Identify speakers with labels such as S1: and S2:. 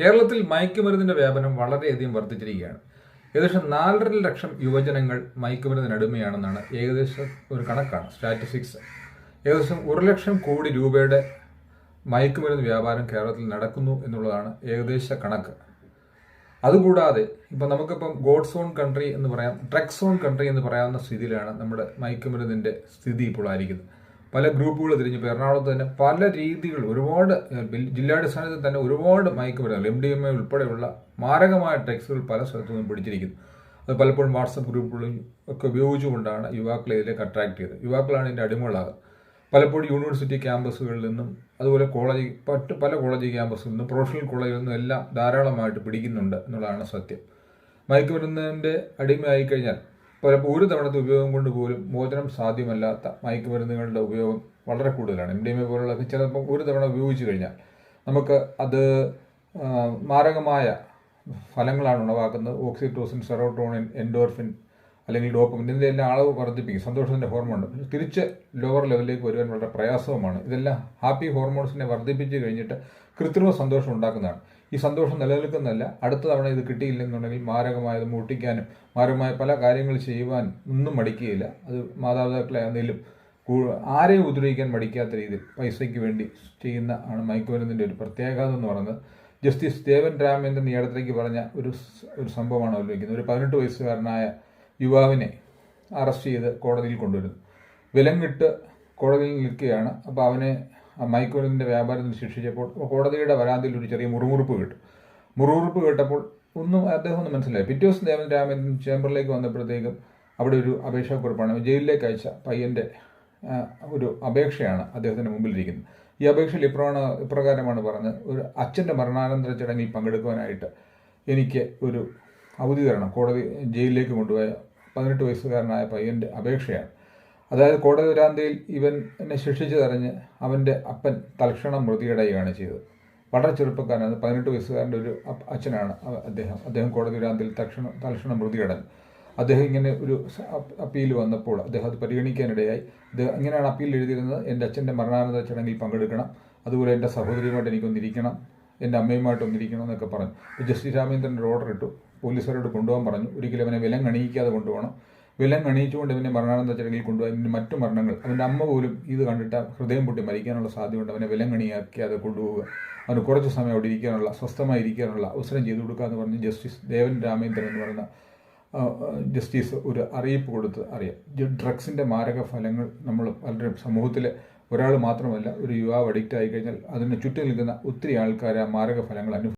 S1: കേരളത്തിൽ മയക്കുമരുന്നിന്റെ വ്യാപനം വളരെയധികം വർദ്ധിച്ചിരിക്കുകയാണ്. ഏകദേശം നാലര ലക്ഷം യുവജനങ്ങൾ മയക്കുമരുന്നിന് അടിമയാണെന്നാണ് ഏകദേശം ഒരു കണക്കാണ് സ്റ്റാറ്റിസ്റ്റിക്സ് ഏകദേശം ഒരു ലക്ഷം കോടി രൂപയുടെ മയക്കുമരുന്ന് വ്യാപാരം കേരളത്തിൽ നടക്കുന്നു എന്നുള്ളതാണ് ഏകദേശ കണക്ക്. അതുകൂടാതെ ഇപ്പം നമുക്കിപ്പം ഗോഡ് സോൺ കൺട്രി എന്ന് പറയാം ഡ്രഗ് സോൺ കൺട്രി എന്ന് പറയാവുന്ന സ്ഥിതിയിലാണ് നമ്മുടെ മയക്കുമരുന്നിന്റെ സ്ഥിതി ഇപ്പോൾ ആയിരിക്കുന്നത്. പല ഗ്രൂപ്പുകൾ തിരിഞ്ഞ്. ഇപ്പോൾ എറണാകുളത്ത് തന്നെ പല രീതികൾ ഒരുപാട് ജില്ലാടിസ്ഥാനത്തിൽ തന്നെ ഒരുപാട് മയക്കുമരുന്നുകൾ എം ഡി എം എ ഉൾപ്പെടെയുള്ള മാരകമായ ടെക്സ്റ്റുകൾ പല സ്ഥലത്തു നിന്നും പിടിച്ചിരിക്കുന്നു. അത് പലപ്പോഴും വാട്സപ്പ് ഗ്രൂപ്പുകളും ഒക്കെ ഉപയോഗിച്ചുകൊണ്ടാണ് യുവാക്കളെ ഇതിലേക്ക് അട്രാക്ട് ചെയ്തത്. യുവാക്കളാണ് ഇതിന്റെ അടിമകളാകുന്നത്. പലപ്പോഴും യൂണിവേഴ്സിറ്റി ക്യാമ്പസുകളിൽ നിന്നും അതുപോലെ കോളേജ് മറ്റ് പല കോളേജ് ക്യാമ്പസുകളിൽ നിന്നും പ്രൊഫഷണൽ കോളേജിൽ നിന്നും എല്ലാം ധാരാളമായിട്ട് പിടിക്കുന്നുണ്ട് എന്നുള്ളതാണ് സത്യം. മയക്കുമരുന്നിന്റെ അടിമയായി കഴിഞ്ഞാൽ പലപ്പോൾ ഒരു തവണത്തെ ഉപയോഗം കൊണ്ട് പോലും മോചനം സാധ്യമല്ലാത്ത മയക്കുമരുന്നുകളുടെ ഉപയോഗം വളരെ കൂടുതലാണ്. എം ഡി എം എ പോലുള്ള ചിലപ്പോൾ ഒരു തവണ ഉപയോഗിച്ച് കഴിഞ്ഞാൽ നമുക്ക് അത് മാരകമായ ഫലങ്ങളാണ് ഉണവാക്കുന്നത് ഓക്സിറ്റോസിൻ സെറോട്ടോണിൻ എൻഡോർഫിൻ അല്ലെങ്കിൽ ഡോപ്പമിൻ ഇതിന്റെ എല്ലാം അളവ് വർദ്ധിപ്പിക്കും. സന്തോഷത്തിന്റെ ഹോർമോൺ തിരിച്ച് ലോവർ ലെവലിലേക്ക് വരുവാൻ വളരെ പ്രയാസവുമാണ്. ഇതെല്ലാം ഹാപ്പി ഹോർമോൺസിനെ വർദ്ധിപ്പിച്ച് കഴിഞ്ഞിട്ട് കൃത്രിമ സന്തോഷം ഉണ്ടാക്കുന്നതാണ്. ഈ സന്തോഷം നിലനിൽക്കുന്നതല്ല അടുത്ത തവണ ഇത് കിട്ടിയില്ലെന്നുണ്ടെങ്കിൽ മാരകമായത് മുട്ടിക്കാനും മാരകമായ പല കാര്യങ്ങൾ ചെയ്യുവാൻ ഒന്നും മടിക്കുകയില്ല. അത് മാതാപിതാക്കളെ എന്തെങ്കിലും ആരെയും ഉപദ്രവിക്കാൻ മടിക്കാത്ത രീതിയിൽ പൈസയ്ക്ക് വേണ്ടി ചെയ്യുന്ന ആണ് മയക്കുമരുന്നിന്റെ ഒരു പ്രത്യേകത എന്ന് പറയുന്നത്. ജസ്റ്റിസ് ദേവൻ രാമേന്ദ്രൻ ഈ അടുത്തേക്ക് പറഞ്ഞ ഒരു ഒരു സംഭവമാണ് അവലംബിക്കുന്നത് ഒരു പതിനെട്ട് വയസ്സുകാരനായ യുവാവിനെ അറസ്റ്റ് ചെയ്ത് കോടതിയിൽ കൊണ്ടുവരുന്നു. വിലങ്ങിട്ട് കോടതിയിൽ നിൽക്കുകയാണ്. അപ്പോൾ അവനെ മൈക്കോലിന്റെ വ്യാപാരത്തിൽ ശിക്ഷിച്ചപ്പോൾ കോടതിയുടെ വരാന്തിയിൽ ഒരു ചെറിയ മുറുമുറുപ്പ് കേട്ടു. മുറുമുറുപ്പ് കേട്ടപ്പോൾ ഒന്നും അദ്ദേഹം ഒന്നും മനസ്സിലായി പിറ്റേ ദിവസം ദേവൻ ചേംബറിലേക്ക് വന്നപ്പോഴത്തേക്കും അവിടെ ഒരു അപേക്ഷാക്കുറിപ്പാണ് ജയിലിലേക്ക് അയച്ച പയ്യന്റെ ഒരു അപേക്ഷയാണ് അദ്ദേഹത്തിന്റെ മുമ്പിലിരിക്കുന്നത്. ഈ അപേക്ഷയിൽ ഇപ്രമാണ് ഇപ്രകാരമാണ് പറഞ്ഞത്. ഒരു അച്ഛന്റെ മരണാനന്തര ചടങ്ങിൽ പങ്കെടുക്കുവാനായിട്ട് എനിക്ക് ഒരു അവധി തരണം കോടതി ജയിലിലേക്ക് കൊണ്ടുപോയ പതിനെട്ട് വയസ്സുകാരനായ പയ്യന്റെ അപേക്ഷയാണ്. അതായത് കോടതി വരാന്തയിൽ ഇവൻ എന്നെ ശിക്ഷിച്ചു തരഞ്ഞ് അവന്റെ അപ്പൻ തൽക്ഷണം മൃതിയടയുകയാണ് ചെയ്തത്. വളരെ ചെറുപ്പക്കാരനാണ്. പതിനെട്ട് വയസ്സുകാരന്റെ ഒരു അച്ഛനാണ് അദ്ദേഹം. അദ്ദേഹം കോടതി വരാന്തയിൽ തൽക്ഷണം തൽക്ഷണം മൃതിയടഞ്ഞു അദ്ദേഹം ഇങ്ങനെ ഒരു അപ്പീൽ വന്നപ്പോൾ അദ്ദേഹം അത് പരിഗണിക്കാനിടയായി. അദ്ദേഹം ഇങ്ങനെയാണ് അപ്പീൽ എഴുതിയിരുന്നത് എന്റെ അച്ഛന്റെ മരണാനന്തര ചടങ്ങിൽ പങ്കെടുക്കണം. അതുപോലെ എന്റെ സഹോദരിയുമായിട്ട് എനിക്കൊന്നിരിക്കണം. എന്റെ അമ്മയുമായിട്ട് ഒന്നിരിക്കണം എന്നൊക്കെ പറഞ്ഞു ജസ്റ്റിസ് രാമേന്ദ്രൻ ഓർഡർ ഇട്ടു. പോലീസുകാരോട് കൊണ്ടുപോകാൻ പറഞ്ഞു. ഒരിക്കലും അവനെ വിലം കണിയിക്കാതെ കൊണ്ടുപോകണം. വിലം കണിയിച്ചുകൊണ്ട് ഇവനെ മരണാനന്ദ ചടങ്ങിൽ കൊണ്ടുപോയി ഇതിന്റെ മറ്റു മരണങ്ങൾ. അവന്റെ അമ്മ പോലും ഇത് കണ്ടിട്ട് ഹൃദയം പൊട്ടി മരിക്കാനുള്ള സാധ്യതയുണ്ട്. അവനെ വിലം കണിയാക്കിയാതെ കൊണ്ടുപോവുക. അവന് കുറച്ച് സമയം അവിടെ ഇരിക്കാനുള്ള സ്വസ്ഥമായി ഇരിക്കാനുള്ള അവസരം ചെയ്തു കൊടുക്കുക എന്ന് പറഞ്ഞ് ജസ്റ്റിസ് ദേവൻ രാമേന്ദ്രൻ എന്ന് പറയുന്ന ജസ്റ്റിസ് ഒരു അറിയിപ്പ് കൊടുത്ത് അറിയാം. ഡ്രഗ്സിന്റെ മാരക ഫലങ്ങൾ നമ്മൾ പലരും സമൂഹത്തിൽ ഒരാൾ മാത്രമല്ല ഒരു യുവാവ് അഡിക്റ്റ് ആയി കഴിഞ്ഞാൽ അതിന് ചുറ്റും നിൽക്കുന്ന ഒത്തിരി ആൾക്കാർ ആ മാരക ഫലങ്ങൾ അനുഭവിക്കും.